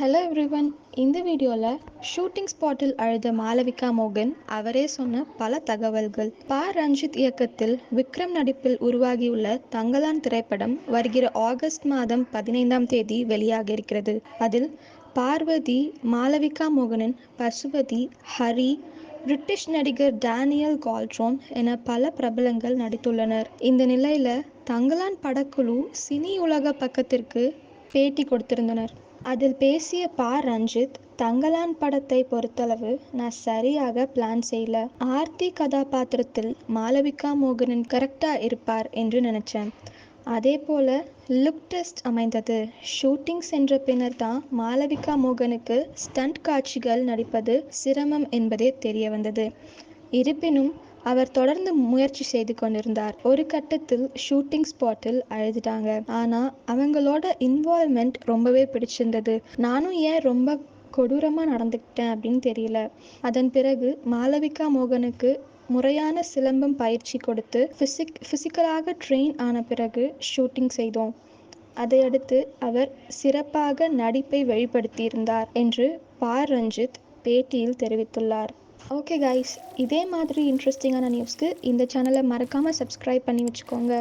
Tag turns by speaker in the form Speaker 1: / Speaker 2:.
Speaker 1: Hello everyone இந்த வீடியோவில் shooting ஸ்பாட்டில் அழுத மாளவிகா மோகன் அவரே சொன்ன பல தகவல்கள். பா. ரஞ்சித் இயக்கத்தில் விக்ரம் நடிப்பில் உருவாகியுள்ள தங்கலான் திரைப்படம் வருகிற ஆகஸ்ட் மாதம் பதினைந்தாம் தேதி வெளியாக இருக்கிறது. அதில் பார்வதி மாலவிகா மோகனன் பசுபதி ஹரி பிரிட்டிஷ் நடிகர் டேனியல் கால்ட்ரோன் என பல பிரபலங்கள் நடித்துள்ளனர். இந்த நிலையில தங்கலான் படக்குழு சினி உலக பக்கத்திற்கு பேட்டி கொடுத்திருந்தனர். அதில் பேசிய பா ரஞ்சித் தங்கலான் படத்தை பொறுத்தளவு நான் சரியாக பிளான் செய்யல. ஆர்த்தி கதாபாத்திரத்தில் மாளவிகா மோகனன் கரெக்டாக இருப்பார் என்று நினச்சேன். அதே போல் லுக் டெஸ்ட் அமைந்தது. ஷூட்டிங் சென்ற பின்னர் தான் மாளவிகா மோகனுக்கு ஸ்டண்ட் காட்சிகள் நடிப்பது சிரமம் என்பதே தெரிய வந்தது. இருப்பினும் அவர் தொடர்ந்து முயற்சி செய்து கொண்டிருந்தார். ஒரு கட்டத்தில் ஷூட்டிங் ஸ்பாட்டில் அழுதுட்டாங்க. ஆனா அவங்களோட இன்வால்மெண்ட் ரொம்பவே பிடிச்சிருந்தது. நானும் ஏன் ரொம்ப கொடூரமா நடந்துக்கிட்டேன் அப்படின்னு தெரியல. அதன் பிறகு மாளவிகா மோகனுக்கு முறையான சிலம்பம் பயிற்சி கொடுத்து ஃபிசிக் ஃபிசிக்கலாக ட்ரெயின் ஆன பிறகு ஷூட்டிங் செய்தோம். அதையடுத்து அவர் சிறப்பாக நடிப்பை வெளிப்படுத்தியிருந்தார் என்று பா. ரஞ்சித் பேட்டியில் தெரிவித்துள்ளார். ஓகே கைஸ் இதே மாதிரி இன்ட்ரெஸ்டிங்கான நியூஸ்க்கு இந்த சேனலை மறக்காமல் சப்ஸ்கிரைப் பண்ணி வச்சுக்கோங்க.